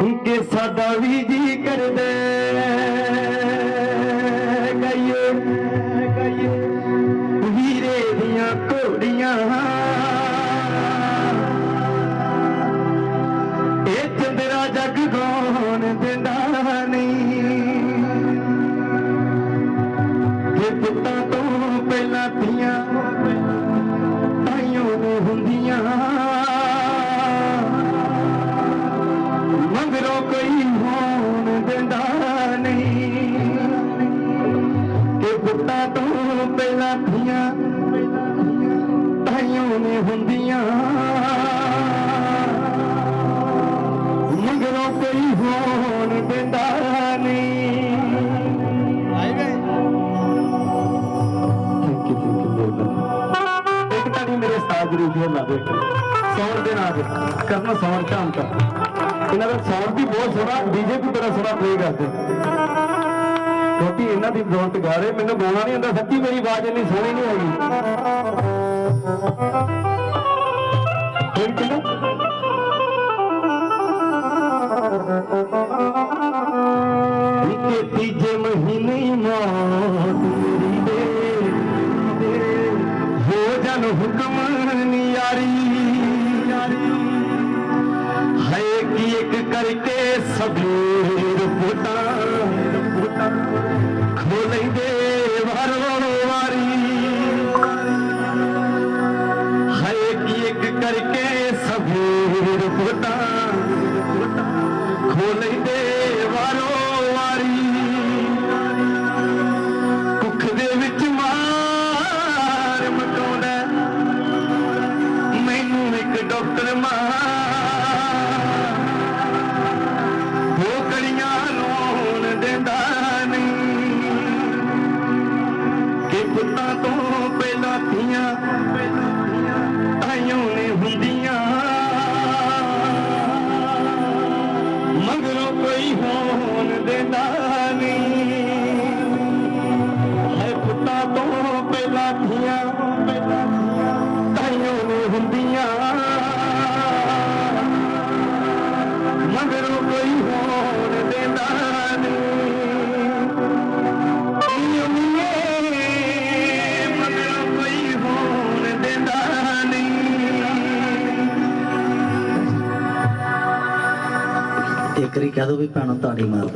ਕਿ ਸਾਡਾ ਵੀ ਜੀ ਕਰਦੇ ਗਈਏ ਗਈਏ ਵੀਰੇ ਦੀਆਂ ਘੋੜੀਆਂ। ਇਹ ਚੰਦਰਾ ਜਗ ਗਾਉਣ ਦਿੰਦਾ ਨਹੀਂ। ਕਿ ਪੁੱਤਾਂ ਤੋਂ ਪਹਿਲਾਂ ਧੀਆਂ ਤਾਈਆਂ ਨੂੰ ਹੁੰਦੀਆਂ ਤੋਂ ਪਹਿਲਾਂ ਧੀਆਂ ਤਾਈਆਂ ਨੇ ਹੁੰਦੀਆਂ ਮੰਗਰੋਂ ਕੋਈ ਹੋਣ ਦਿੰਦਾ ਨਹੀਂ ਇੱਕ ਤਾਂ ਮੇਰੇ ਸਾਥ ਜੀ ਰੂਪੀਆ ਲਾ ਦੇ ਸੌਣ ਦੇ ਨਾਲ ਕਰਨਾ ਸੌਣ ਸ਼ਾਮ ਦਾ ਇਹਨਾਂ ਦਾ ਸੌਣ ਵੀ ਬਹੁਤ ਸੋਹਣਾ ਡੀਜੇ ਵੀ ਬੜਾ ਸੋਹਣਾ ਪਲੇ ਕਰਦੇ ਕਿਉਂਕਿ ਇਹਨਾਂ ਦੀ ਬਦੌਲਤ ਗਾ ਰਹੇ ਮੈਨੂੰ ਗਾਉਣਾ ਨਹੀਂ ਆਉਂਦਾ, ਸੱਚੀ ਮੇਰੀ ਆਵਾਜ਼ ਇੰਨੀ ਸੋਹਣੀ ਨਹੀਂ ਹੈਗੀ ਫਿਰ ਹੈ ਨਾ ਤੀਜੇ ਮਹੀਨੇ ਮੌਤ ਮੇਰੀ ਦੇ ਹੋ ਜਨ ਹੁਕਮ ਨਿਆਰੀ। ਹੈ ਕੀ ਇੱਕ ਕਰਕੇ ਸਭੇਰ ਫੋਟਾ ਖੋਲੈਂਦੇ ਵਾਰੋਂ ਵਾਰੀ। ਹੈ ਕੀ ਇੱਕ ਕਰਕੇ ਸਭੇਰ ਫੋਟਾ ਖੋਲੈਂਦੇ ਵਾਰੋ ਵਾਰੀ। ਕੁੱਖ ਦੇ ਵਿੱਚ ਮਾਰ ਮਟਾਉਂਦਾ ਮੈਨੂੰ ਇੱਕ ਡਾਕਟਰ ਮਾਰ ਪੁੱਤਾਂ ਤੋਂ ਪਹਿਲਾਂ ਧੀਆਂ ਤਾਈਆਂ ਨੇ ਹੁੰਦੀਆਂ। ਮਗਰੋਂ ਕੋਈ ਹੋਣ ਦਿੰਦਾ ਨਹੀਂ। ਇੱਕ ਵਾਰੀ ਕਹਿ ਦੋ ਵੀ ਭੈਣੋ ਤਾੜੀ ਮਾਰ ਦੋ